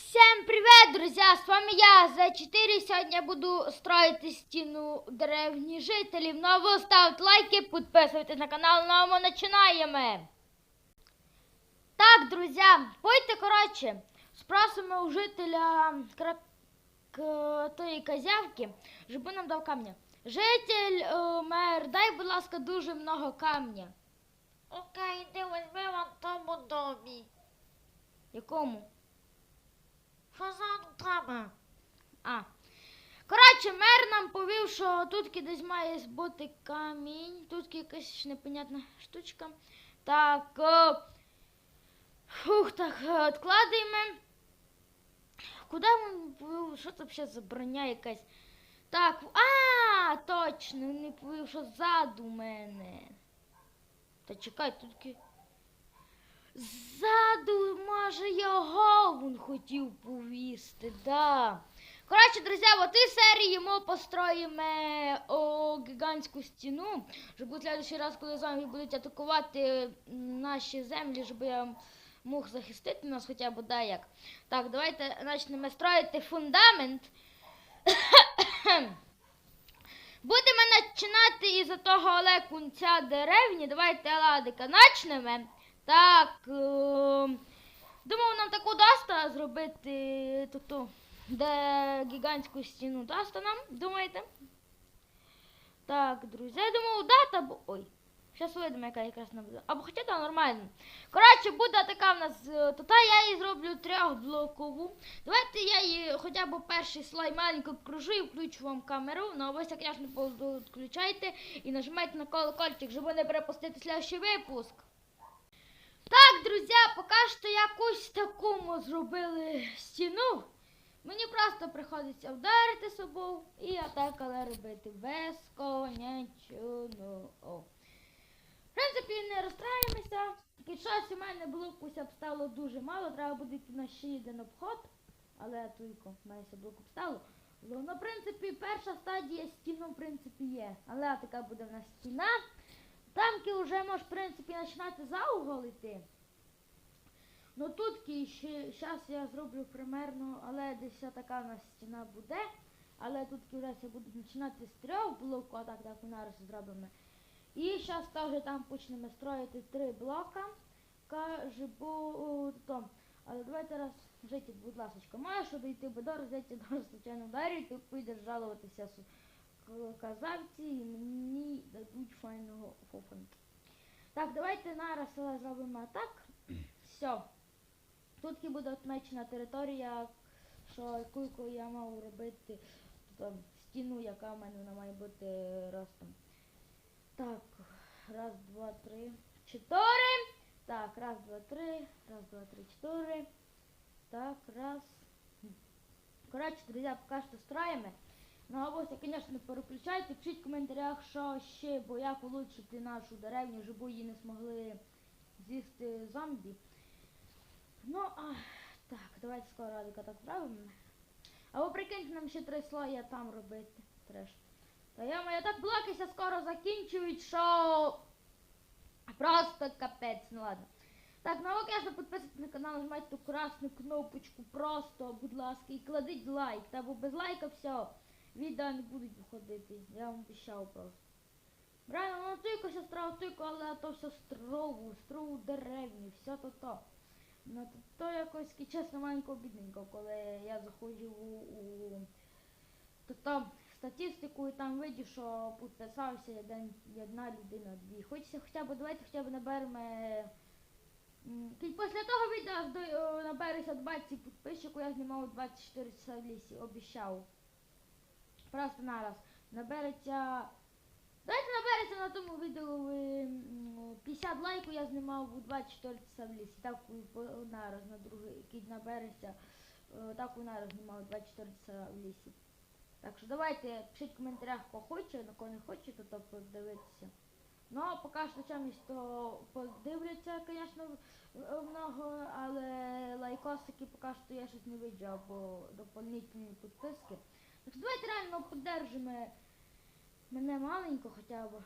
Всем привет, друзья! С вами я, За4. Сегодня я буду строить стену древніх жителів. Ну а ви ставте лайки, підписуйтесь на канал, ну а ми починаємо. Так, друзі, пойте, коротше, спросимо у жителя кра... к- тої козявки, щоб нам дав камня. Житель, е, мер, дай, будь ласка, дуже много камня. Окей, ти візьми вон тому домі. Якому? Що за треба? А. Коротше, мер що тут десь має бути камінь. Тут якась непонятна штучка. Так. О, фух, так, е, відкладаємо. Куди він повів? Що це взагалі за броня якась? Так, а, точно, не повів, що ззаду мене. Та чекай, тут. ки- Ззаду, може, його він хотів повісти, да. Коротше, друзі, в цій серії ми построїмо о, гігантську стіну, щоб у следующий раз, коли зомбі будуть атакувати наші землі, щоб я мог захистити нас хоча б да як. Так, давайте почнемо строїти фундамент. Будемо починати із того але кунця деревні. Давайте ладика почнемо. Так. Е- думав, нам таку даста зробити ту, де гігантську стіну даста нам, думаєте? Так, друзі, я думав, дата, бо. Ой. Зараз видимо, яка якраз не буде. Або хоча там нормально. Коротше, буде така в нас. е, я її зроблю трьохблокову. Давайте я її хоча б перший слайд маленько обкружу і включу вам камеру. Ну, а ви, звісно, відключайте і нажимайте на колокольчик, щоб не перепустити слідчий випуск. Так, друзі, поки що якусь таку ми зробили стіну. Мені просто приходиться вдарити собою і атакали робити безконечно. В принципі, не розстраємося. І щось у мене блоку обстало дуже мало, треба буде йти на ще один обход. Але тільки в мене все блок обстало. Ну, в принципі, перша стадія стіну, в принципі, є. Але така буде в нас стіна. Тамки вже можеш, в принципі, починати за угол. Ну тут ще зараз я зроблю примерно, але десь така у нас стіна буде. Але тут вже будуть починати з трьох блоків, а так так ми зараз зробимо. І зараз теж там почнемо строїти три блока. Каже, бо то. Але давайте раз жити, будь ласка, маєш дойти, бо до розійти до случайно вдарити, ти підеш жалуватися казавці і мені дадуть файного фофанки. Так, давайте нараз але зробимо так. Все. Тут буде отмечена територія, що яку я мав робити там, стіну, яка в мене вона має бути ростом. Так, раз, два, три, чотири. Так, раз, два, три, раз, два, три, чотири. Так, раз. Коротше, друзі, поки що строїмо. Ну, а ось, звісно, переключайте, пишіть в коментарях, що ще, бо як улучшити нашу деревню, щоб її не змогли з'їсти зомбі. Ну, а, так, давайте скоро радика так правимо. А ви прикиньте нам ще три слоя там робити. Треш. Та я моя так блокися скоро закінчують, що просто капець, ну ладно. Так, ну звісно, підписуйтесь на канал, нажимайте ту красну кнопочку просто, будь ласка, і кладіть лайк. Та бо без лайка все, відео не будуть виходити. Я вам обіцяв просто. Реально, ну тільки що страв, тільки, але то все строву, строву деревні, все то то. Ну то, якось чесно маленько бідненько, коли я заходжу у, то там статистику і там видів, що підписався один, одна людина, дві. Хочеться хоча б давайте хоча б наберемо. Після того відео до- 20 підписчиків, я знімав 24 часа в лісі, обіцяв. Просто нараз. Набереться. Давайте набереться на тому відео ви, 50 лайків, я знімав у 24 часа в лісі. Так у- нараз на другий, який набереться. е, Так у нараз знімав 24 часа в лісі. Так що давайте пишіть в коментарях, хто хоче, на кого не хоче, то, то подивитися. Ну, а поки що чимось то подивляться, звісно, много, але лайкосики поки що я щось не виджу, або доповнительні підписки. Так що давайте реально поддержимо мене маленько хоча б.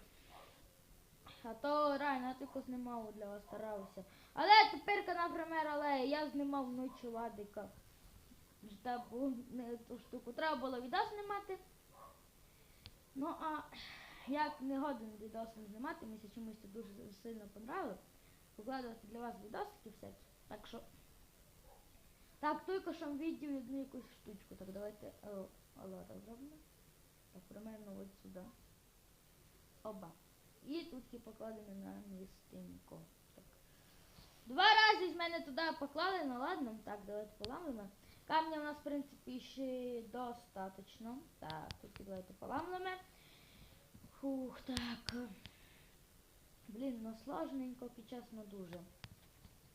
А то реально тільки знімав для вас старався. Але тепер, наприклад, але я знімав ночі ладика. штабу не ту штуку. Треба було відос знімати. Ну а як не годен не знімати, мені чомусь це дуже сильно понравилось. Покладувати для вас відосики всякі. Так що. Так, тільки що відео одну якусь штучку. Так давайте е, Алара зробимо. Так, примерно от сюди. Оба. І тут і покладемо на містинку. Так. Два рази з мене туди поклали, ну ладно, так, давайте поламаємо. Камня у нас, в принципі, ще достаточно. Так, тут і давайте поламаємо. Фух, так. Блін, ну сложненько під час ну дуже.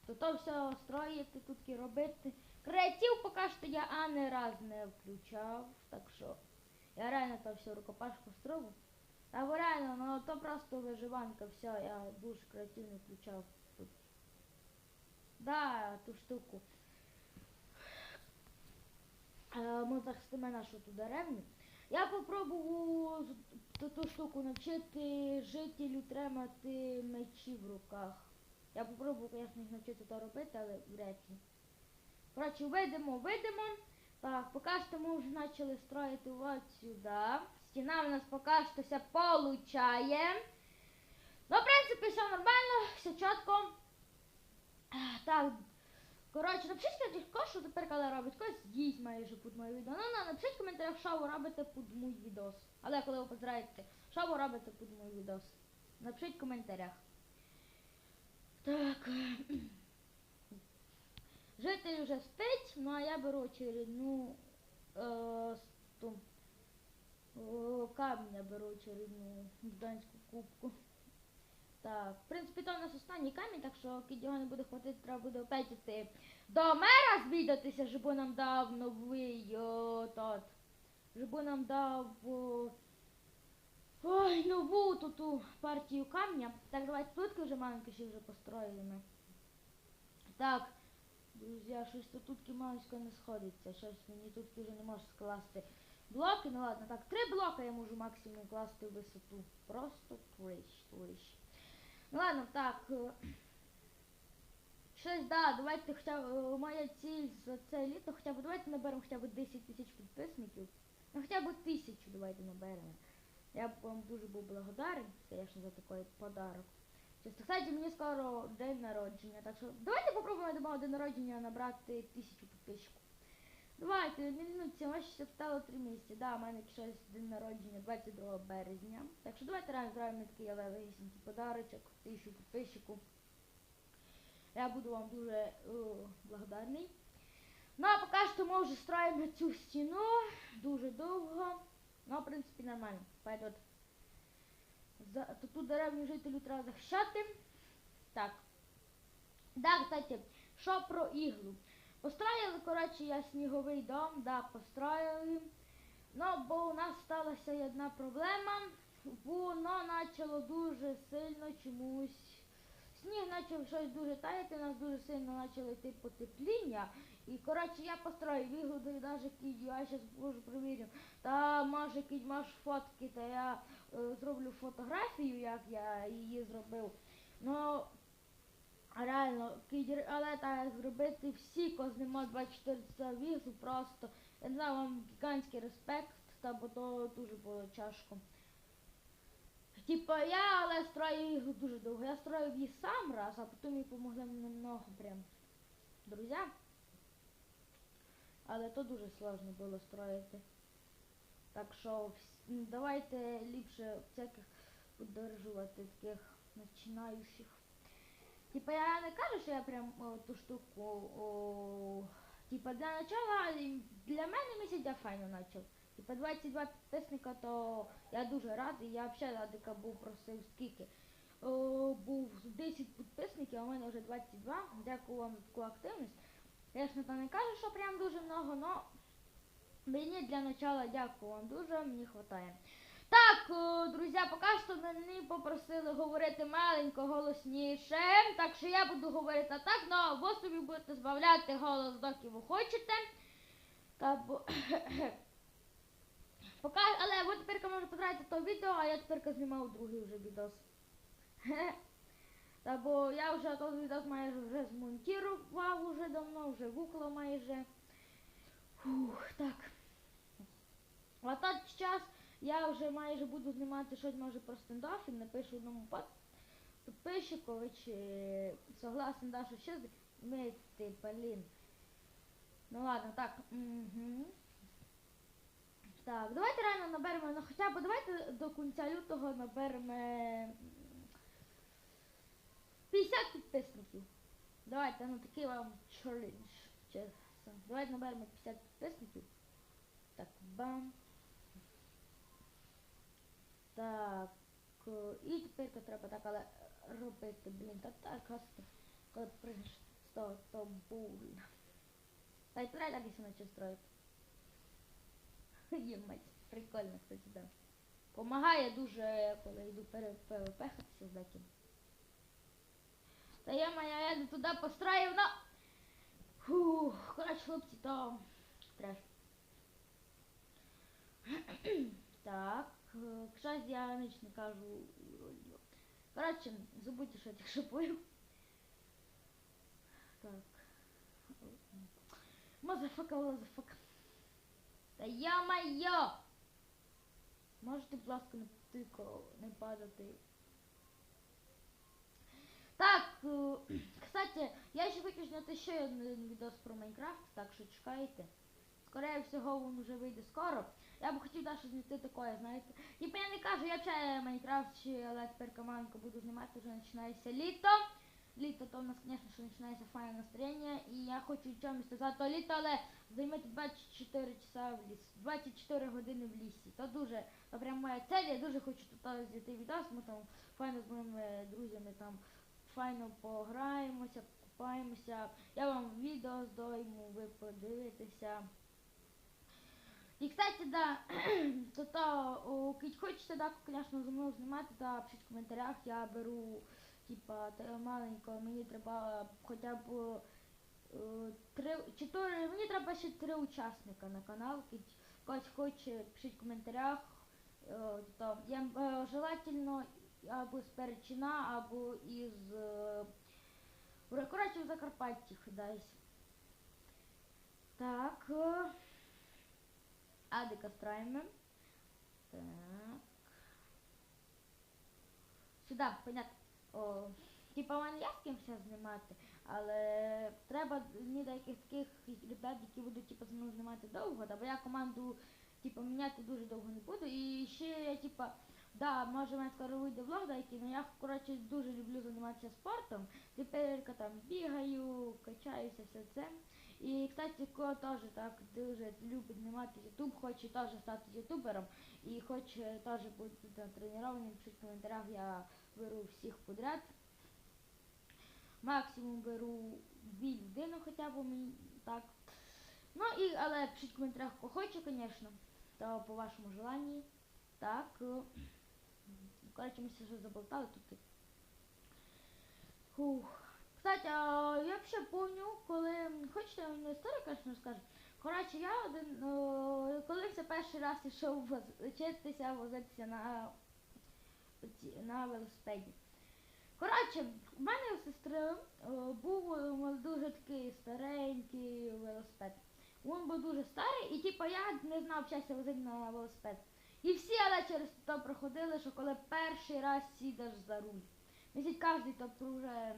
То то все строїти, тут і робити. Креатив поки що я ані раз не включав, так що я реально то все рукопашку строvu. Та бо реально, ну то просто виживанка, все, я дуже креативно включав тут. Да, ту штуку. Е, Ми захистимо нашу ту деревню. Я попробував з- ту, ту штуку навчити жителю тримати мечі в руках. Я попробував, звісно, їх навчити то робити, але вряд ли. Коротше, видимо, видимо. Так, поки що ми вже почали строїти от сюди. Стіна в нас поки що все получає. Ну, в принципі, все нормально, все чітко. Так, коротше, напишіть, каже, що тепер коли робить когось їсть майже під моє відео. Ну, ну, напишіть в коментарях, що ви робите під мій відос. Але коли ви позираєте, що ви робите під мій відос. Напишіть в коментарях. Так. Житель вже спить, ну а я беру очередну е, ту, о, камня беру очередну гданську кубку. Так, в принципі, то у нас останній камінь, так що його не буде хватити, треба буде опять іти до мера звідатися, щоб нам дав новий о, тот. Щоб нам дав о, ой, нову ту партію камня. Так, давайте плитки вже маленькі ще вже построїли. Так, друзі, щось тут тутки маленько не сходиться. Щось мені тут вже не може скласти блоки. Ну ладно, так, три блока я можу максимум класти в висоту. Просто трищ, трищ. Ну ладно, так. е, Щось, да, давайте хоча б е, моя ціль за це літо, хоча б давайте наберемо хоча б 10 тисяч підписників. Ну хоча б тисячу давайте наберемо. Я б вам дуже був благодарен, звісно, за такий подарок. Чесно, кстати, мені скоро день народження, так що давайте попробуємо до мого день народження набрати тисячу підписчиків. Давайте, не минуться, ось ще стало 3 місяці. Да, у мене щось день народження 22 березня. Так що давайте разом зробимо такий левесенький подарочок, тисячу підписчиків. Я буду вам дуже о, благодарний. Ну а поки що ми вже строїмо цю стіну дуже довго. Ну, в принципі, нормально. Пойдет. За ту- ту деревню жителю треба захищати. Так. Да, кстати, що про іглу? Построїли, коротше, я сніговий дом, да, построїли. Ну, бо у нас сталася одна проблема. Воно почало дуже сильно чомусь. Сніг почав щось дуже таяти, у нас дуже сильно почало йти потепління. І коротше я построїв вигоду і навіть кидь, я зараз можу перевірю. Та може кидь маш фотки, та я зроблю фотографію, як я її зробив. Ну реально, але так зробити всі кознемо 24 часа вігу просто. Я знаю, вам гігантський респект, та бо то дуже було тяжко. Типа я але строїв їх дуже довго. Я строїв їх сам раз, а потім мені помогли намного прям друзі. Але то дуже сложно було строїти. Так що давайте ліпше всяких поддержувати таких починаючих. Типа я не кажу, що я прям о, ту штуку. О, типа для начала для мене місяць я файно почав. Типа 22 підписника, то я дуже радий. Я взагалі радика був просив скільки. О, був 10 підписників, а у мене вже 22. Дякую вам за таку активність. Звісно, то не кажу, що прям дуже много, но мені для начала дякую вам дуже, мені хватає. Так, друзі, поки що мене попросили говорити маленько голосніше, так що я буду говорити так, но ви собі будете збавляти голос, доки ви хочете. Та, бо... Пока, але ви тепер можете потратити то відео, а я тепер знімав другий вже відос. Та бо я вже той відос майже вже змонтував уже давно, вже виклав майже. Фух, так. А той час я вже майже буду знімати щось може про стендап і напишу одному підписчикові, чи согласен Даша ще змити, блін. Ну ладно, так. Угу. Так, давайте реально наберемо, ну хоча б давайте до кінця лютого наберемо 50 підписників. Давайте, ну такий вам челендж. Чесно. Давайте наберемо 50 підписників. Так, бам. Так. е, І тепер треба так, але робити, блін, та так, просто, коли прийдеш того, то больно. Та й треба так наче строїти. Ємать, прикольно, кстати, да. Помагає дуже, коли йду перепехатися з деким. Та я моя, я не туди построїв, но... Фух, коротше, хлопці, то треш. так, щось я не кажу. Коротше, забудьте, що я що поїв. Так. Мазафака, мазафака. Та я-моє! Можете, будь ласка, не, тільки не падати. Так, е, кстати, я ще хочу зняти ще один відос про Майнкрафт, так що чекайте. Скорее всього, він вже вийде скоро. Я б хотів даже зняти таке, знаєте. Типа я не кажу, я взагалі Майнкрафт, але тепер командку буду знімати, вже починається літо. Літо, то у нас, звісно, що починається файне настроєння. І я хочу чомусь сказати, то літо, але займати 24 часа в ліс, 24 години в лісі. То дуже, то прям моя цель, я дуже хочу тут зняти відос, ми там файно з моїми друзями там файно пограємося, купаємося. Я вам відео здойму, ви подивитеся. І, да, то, то хочете, да, звісно, зі мною знімати, то пишіть в коментарях, я беру, типа, маленько, мені треба хоча б е, три, чотири, мені треба ще три учасника на канал, хтось хоче, пишіть в коментарях, е, то, я, е, желательно або з Перечина, або із, е, в- коротше, Закарпатті десь. Так. Адика страйме. Так. Сюда, понятно. О, типа мене є з ким ще знімати, але треба мені деяких таких ребят, які будуть типа, зі мною знімати довго, бо я команду типа, міняти дуже довго не буду. І ще я типа, да, може мене скоро вийде влог деякий, але я коротше дуже люблю займатися спортом. Тепер там бігаю, качаюся, все це. І, кстати, ко теж так дуже любить знімати ютуб, хоче теж стати ютубером і хоче теж бути тренованим, пишіть в коментарях, я беру всіх подряд. Максимум беру дві людини хоча б так. Ну і, але пишіть в коментарях, хто хоче, звісно, то по вашому желанні. Так. Коротше, ми все вже заболтали тут. Кстати, а я ще помню, коли хочете я вам історію, звісно, розкажу. Коротше, я один, о, коли це перший раз йшов вчитися возитися на, на велосипеді. Коротше, в мене у сестри був о, дуже такий старенький велосипед. Він був дуже старий, і типу я не знав часу возити на велосипед. І всі але через то проходили, що коли перший раз сідаш за руль. Місяць кожен тобто вже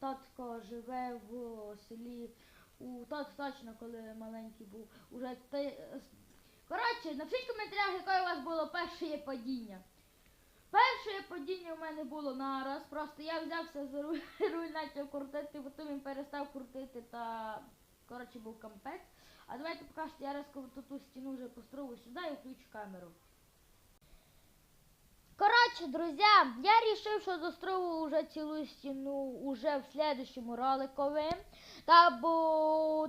татко живе в селі, у тот точно, коли маленький був. Уже ти... Коротше, напишіть в коментарях, яке у вас було перше падіння. Перше падіння у мене було нараз, просто я взявся за руль, руль почав крутити, потім він перестав крутити та коротше був кампець. А давайте покажете, я резко ту, ту стіну вже построю сюди і включу камеру. Коротше, друзья, я решил, що дострою уже цілу стіну уже в следующему роликові. Та бо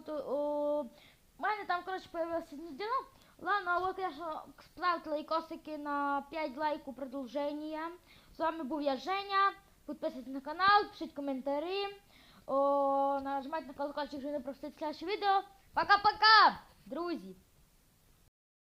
в мене там, коротше, появилася стіна. Ладно, ви, конечно, ставте лайкосики на 5 лайків продовження. З вами був я, Женя. Підписуйтесь на канал, пишіть коментарі. О, нажимайте на колокольчик, щоб не пропустити слідче відео. Пока-пока, друзі!